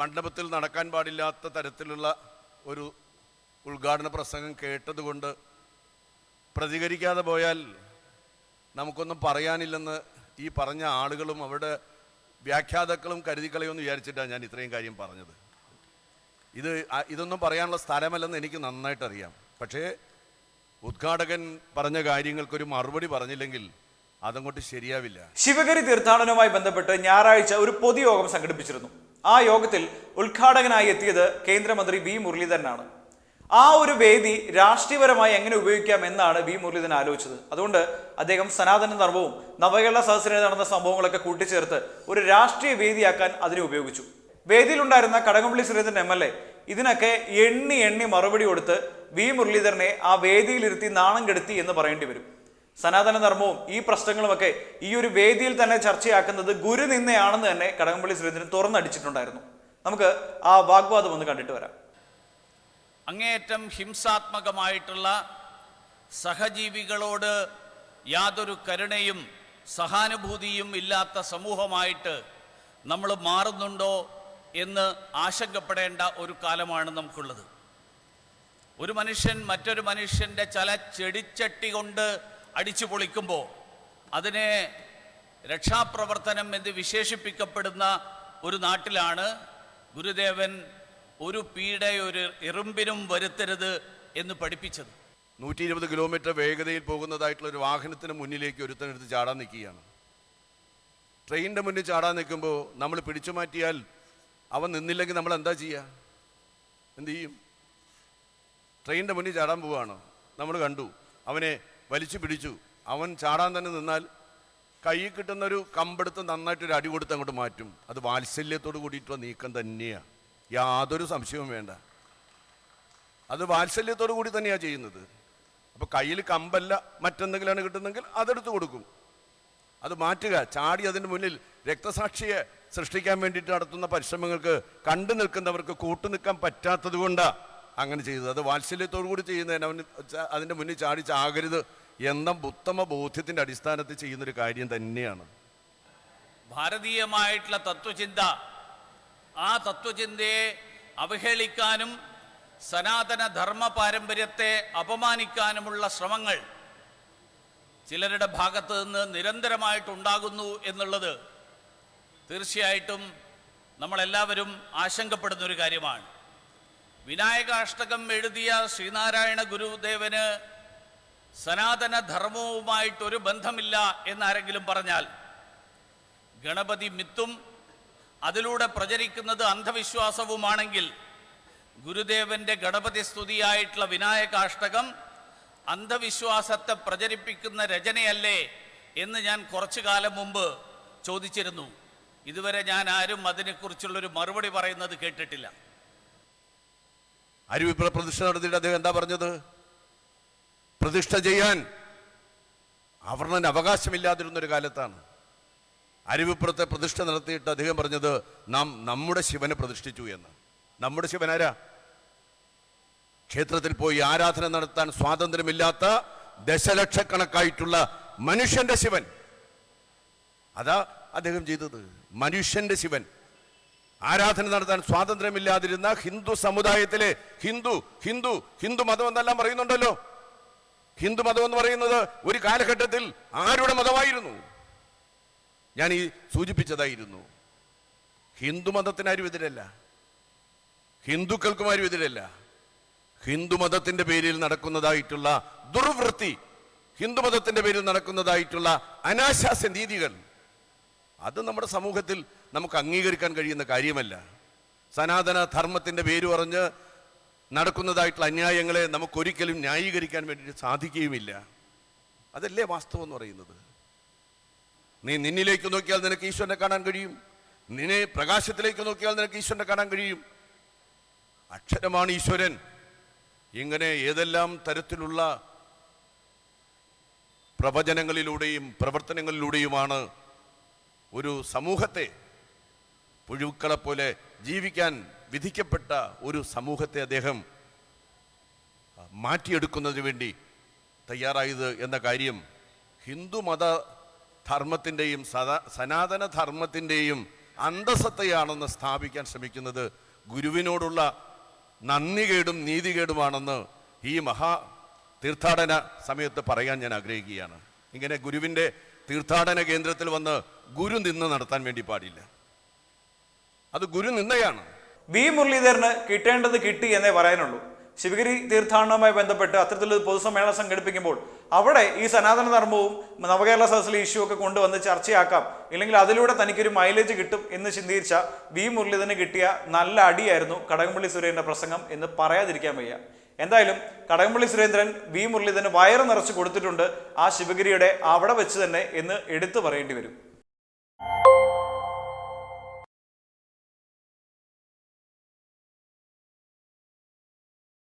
മണ്ഡപത്തിൽ നടക്കാൻ പാടില്ലാത്ത തരത്തിലുള്ള ഒരു ഉദ്ഘാടന പ്രസംഗം കേട്ടതുകൊണ്ട് പ്രതികരിക്കാതെ പോയാൽ നമുക്കൊന്നും പറയാനില്ലെന്ന് ഈ പറഞ്ഞ ആളുകളും അവരുടെ വ്യാഖ്യാതാക്കളും കരുതിക്കളയുമെന്ന് വിചാരിച്ചിട്ടാണ് ഞാൻ ഇത്രയും കാര്യം പറഞ്ഞത്. ഇത് ഇതൊന്നും പറയാനുള്ള സ്ഥലമല്ലെന്ന് എനിക്ക് നന്നായിട്ട് അറിയാം പക്ഷേ ഉദ്ഘാടകൻ പറഞ്ഞ കാര്യങ്ങൾക്കൊരു മറുപടി പറഞ്ഞില്ലെങ്കിൽ അതങ്ങോട്ട് ശരിയാവില്ല. ശിവഗിരി തീർത്ഥാടനവുമായി ബന്ധപ്പെട്ട് ഞായറാഴ്ച ഒരു പൊതുയോഗം സംഘടിപ്പിച്ചിരുന്നു. ആ യോഗത്തിൽ ഉദ്ഘാടകനായി എത്തിയത് കേന്ദ്രമന്ത്രി വി മുരളീധരനാണ്. ആ ഒരു വേദി രാഷ്ട്രീയപരമായി എങ്ങനെ ഉപയോഗിക്കാം എന്നാണ് വി മുരളീധരൻ ആലോചിച്ചത്. അതുകൊണ്ട് അദ്ദേഹം സനാതന ധർമ്മവും നവകേരള സദസ്സിനെ നടന്ന സംഭവങ്ങളൊക്കെ കൂട്ടിച്ചേർത്ത് ഒരു രാഷ്ട്രീയ വേദിയാക്കാൻ അതിനെ ഉപയോഗിച്ചു. വേദിയിലുണ്ടായിരുന്ന Kadakampally Surendran M L A ഇതിനൊക്കെ എണ്ണി എണ്ണി മറുപടി കൊടുത്ത് വി മുരളീധരനെ ആ വേദിയിലിരുത്തി നാണം കെടുത്തി എന്ന് പറയേണ്ടി വരും. സനാതന ധർമ്മവും ഈ പ്രശ്നങ്ങളുമൊക്കെ ഈ ഒരു വേദിയിൽ തന്നെ ചർച്ചയാക്കുന്നത് ഗുരു നിന്നയാണെന്ന് തന്നെ കടകംപള്ളി സുരേന്ദ്രൻ തുറന്നടിച്ചിട്ടുണ്ടായിരുന്നു. നമുക്ക് ആ വാഗ്വാദം ഒന്ന് കണ്ടിട്ട് വരാം. അങ്ങേയറ്റം ഹിംസാത്മകമായിട്ടുള്ള സഹജീവികളോട് യാതൊരു കരുണയും സഹാനുഭൂതിയും ഇല്ലാത്ത സമൂഹമായിട്ട് നമ്മൾ മാറുന്നുണ്ടോ എന്ന് ആശങ്കപ്പെടേണ്ട ഒരു കാലമാണ് നമുക്കുള്ളത്. ഒരു മനുഷ്യൻ മറ്റൊരു മനുഷ്യന്റെ ചല ചെടിച്ചട്ടി കൊണ്ട് അടിച്ചു പൊളിക്കുമ്പോൾ അതിനെ രക്ഷാപ്രവർത്തനം എന്ന് വിശേഷിപ്പിക്കപ്പെടുന്ന ഒരു നാട്ടിലാണ് ഗുരുദേവൻ ഒരു പീഡ ഒരു എറുമ്പിനും വരുത്തരുത് എന്ന് പഠിപ്പിച്ചത്. നൂറ്റി ഇരുപത് കിലോമീറ്റർ വേഗതയിൽ പോകുന്നതായിട്ടുള്ള ഒരു വാഹനത്തിന് മുന്നിലേക്ക് ഒരുത്തനെടുത്ത് ചാടാൻ നിൽക്കുകയാണ്. ട്രെയിനിന്റെ മുന്നിൽ ചാടാൻ നിൽക്കുമ്പോൾ നമ്മൾ പിടിച്ചു മാറ്റിയാൽ അവൻ നിന്നില്ലെങ്കിൽ നമ്മൾ എന്താ ചെയ്യുക എന്ത് ചെയ്യും? ട്രെയിനിന്റെ മുന്നിൽ ചാടാൻ പോവുകയാണ്. നമ്മൾ കണ്ടു. അവനെ വലിച്ചു പിടിച്ചു. അവൻ ചാടാൻ തന്നെ നിന്നാൽ കൈ കിട്ടുന്നൊരു കമ്പെടുത്ത് നന്നായിട്ടൊരു അടി കൊടുത്ത് അങ്ങോട്ട് മാറ്റും. അത് വാത്സല്യത്തോട് കൂടിയിട്ടുള്ള നീക്കം തന്നെയാണ് യാതൊരു സംശയവും വേണ്ട. അത് വാത്സല്യത്തോടു കൂടി തന്നെയാണ് ചെയ്യുന്നത്. അപ്പോൾ കയ്യിൽ കമ്പല്ല മറ്റെന്തെങ്കിലാണ് കിട്ടുന്നെങ്കിൽ അതെടുത്ത് കൊടുക്കും. അത് മാറ്റുക. ചാടി അതിന് മുന്നിൽ രക്തസാക്ഷിയെ സൃഷ്ടിക്കാൻ വേണ്ടിയിട്ട് നടത്തുന്ന പരിശ്രമങ്ങൾക്ക് കണ്ടു നിൽക്കുന്നവർക്ക് കൂട്ടു നിൽക്കാൻ പറ്റാത്തത് കൊണ്ടാണ് അങ്ങനെ ചെയ്തത്. അത് വാത്സല്യത്തോടു കൂടി ചെയ്യുന്നതിന് അവന് അതിന്റെ മുന്നിൽ ചാടി ചാകരുത്. എന്ന ഉത്തമ ബോധ്യത്തിന്റെ അടിസ്ഥാനത്തിൽ ചെയ്യുന്നൊരു കാര്യം തന്നെയാണ്. ഭാരതീയമായിട്ടുള്ള തത്വചിന്ത ആ തത്വചിന്തയെ അവഹേളിക്കാനും സനാതന ധർമ്മ പാരമ്പര്യത്തെ അപമാനിക്കാനുമുള്ള ശ്രമങ്ങൾ ചിലരുടെ ഭാഗത്ത് നിന്ന് നിരന്തരമായിട്ടുണ്ടാകുന്നു എന്നുള്ളത് തീർച്ചയായിട്ടും നമ്മളെല്ലാവരും ആശങ്കപ്പെടുന്ന ഒരു കാര്യമാണ്. വിനായകാഷ്ടകം എഴുതിയ ശ്രീനാരായണ ഗുരുദേവന് സനാതന ധർമ്മവുമായിട്ടൊരു ബന്ധമില്ല എന്നാരെങ്കിലും പറഞ്ഞാൽ ഗണപതി മിത്തും അതിലൂടെ പ്രചരിക്കുന്നത് അന്ധവിശ്വാസവുമാണെങ്കിൽ ഗുരുദേവന്റെ ഗണപതി സ്തുതിയായിട്ടുള്ള വിനായകാഷ്ടകം അന്ധവിശ്വാസത്തെ പ്രചരിപ്പിക്കുന്ന രചനയല്ലേ എന്ന് ഞാൻ കുറച്ചു കാലം മുമ്പ് ചോദിച്ചിരുന്നു. ഇതുവരെ ഞാൻ ആരും അതിനെക്കുറിച്ചുള്ളൊരു മറുപടി പറയുന്നത് കേട്ടിട്ടില്ല. അരുവിപ്പുറ പ്രതിഷ്ഠ നടത്തിയിട്ട് അദ്ദേഹം എന്താ പറഞ്ഞത്? പ്രതിഷ്ഠ ചെയ്യാൻ അവർണന് അവകാശമില്ലാതിരുന്നൊരു കാലത്താണ്. അരുവിപ്പുറത്തെ പ്രതിഷ്ഠ നടത്തിയിട്ട് അദ്ദേഹം പറഞ്ഞത് നാം നമ്മുടെ ശിവനെ പ്രതിഷ്ഠിച്ചു എന്ന്. നമ്മുടെ ശിവനാരാ ക്ഷേത്രത്തിൽ പോയി ആരാധന നടത്താൻ സ്വാതന്ത്ര്യമില്ലാത്ത ദശലക്ഷക്കണക്കായിട്ടുള്ള മനുഷ്യന്റെ ശിവൻ. അതാ അദ്ദേഹം ചെയ്തത്. മനുഷ്യന്റെ ശിവൻ. ആരാധന നടത്താൻ സ്വാതന്ത്ര്യമില്ലാതിരുന്ന ഹിന്ദു സമുദായത്തിലെ ഹിന്ദു ഹിന്ദു ഹിന്ദു മതം എന്നെല്ലാം പറയുന്നുണ്ടല്ലോ. ഹിന്ദു മതം എന്ന് പറയുന്നത് ഒരു കാലഘട്ടത്തിൽ ആരുടെ മതമായിരുന്നു? ഞാൻ ഈ സൂചിപ്പിച്ചതായിരുന്നു. ഹിന്ദു മതത്തിന് ആരും എതിരല്ല. ഹിന്ദുക്കൾക്കും ആരും എതിരല്ല. ഹിന്ദു മതത്തിന്റെ പേരിൽ നടക്കുന്നതായിട്ടുള്ള ദുർവൃത്തി ഹിന്ദു മതത്തിന്റെ പേരിൽ നടക്കുന്നതായിട്ടുള്ള അനാശാസ്യ രീതികൾ അത് നമ്മുടെ സമൂഹത്തിൽ നമുക്ക് അംഗീകരിക്കാൻ കഴിയുന്ന കാര്യമല്ല. സനാതന ധർമ്മത്തിന്റെ പേര് പറഞ്ഞ് നടക്കുന്നതായിട്ടുള്ള അന്യായങ്ങളെ നമുക്കൊരിക്കലും ന്യായീകരിക്കാൻ വേണ്ടിയിട്ട് സാധിക്കുകയുമില്ല. അതല്ലേ വാസ്തവം എന്ന് പറയുന്നത്? നീ നിന്നിലേക്ക് നോക്കിയാൽ നിനക്ക് ഈശ്വരനെ കാണാൻ കഴിയും. നിന്നെ പ്രകാശത്തിലേക്ക് നോക്കിയാൽ നിനക്ക് ഈശ്വരനെ കാണാൻ കഴിയും. അക്ഷരമാണ് ഈശ്വരൻ. ഇങ്ങനെ ഏതെല്ലാം തരത്തിലുള്ള പ്രവചനങ്ങളിലൂടെയും പ്രവർത്തനങ്ങളിലൂടെയുമാണ് ഒരു സമൂഹത്തെ പുഴുക്കളെ പോലെ ജീവിക്കാൻ വിധിക്കപ്പെട്ട ഒരു സമൂഹത്തെ അദ്ദേഹം മാറ്റിയെടുക്കുന്നതിന് വേണ്ടി തയ്യാറായത് എന്ന കാര്യം ഹിന്ദു മത ധർമ്മത്തിന്റെയും സദാ സനാതന ധർമ്മത്തിന്റെയും അന്തസത്തയാണെന്ന് സ്ഥാപിക്കാൻ ശ്രമിക്കുന്നത് ഗുരുവിനോടുള്ള നന്ദികേടും നീതികേടുമാണെന്ന് ഈ മഹാ തീർത്ഥാടന സമയത്ത് പറയാൻ ഞാൻ ആഗ്രഹിക്കുകയാണ്. ഇങ്ങനെ ഗുരുവിന്റെ തീർത്ഥാടന കേന്ദ്രത്തിൽ വന്ന് ഗുരു നിന്ന് നടത്താൻ വേണ്ടി പാടില്ല. അത് ഗുരു നിന്നയാണ് വി മുരളീധരന് കിട്ടേണ്ടത് കിട്ടി എന്നേ പറയാനുള്ളൂ. ശിവഗിരി തീർത്ഥാടനവുമായി ബന്ധപ്പെട്ട് അത്തരത്തിലൊരു പൊതുസമ്മേളനം സംഘടിപ്പിക്കുമ്പോൾ അവിടെ ഈ സനാതന ധർമ്മവും നവകേരള സദസ്സിലെ ഇഷ്യൂ ഒക്കെ കൊണ്ടുവന്ന് ചർച്ചയാക്കാം. ഇല്ലെങ്കിൽ അതിലൂടെ തനിക്കൊരു മൈലേജ് കിട്ടും എന്ന് ചിന്തിച്ച വി മുരളീധരന് കിട്ടിയ നല്ല അടിയായിരുന്നു കടകംപള്ളി സുരേന്ദ്രന്റെ പ്രസംഗം എന്ന് പറയാതിരിക്കാൻ വയ്യ. എന്തായാലും കടകംപള്ളി സുരേന്ദ്രൻ വി മുരളീധരന് വയറ് നിറച്ച് കൊടുത്തിട്ടുണ്ട് ആ ശിവഗിരിയുടെ അവിടെ വെച്ച് തന്നെ എന്ന് എടുത്തു പറയേണ്ടി വരും.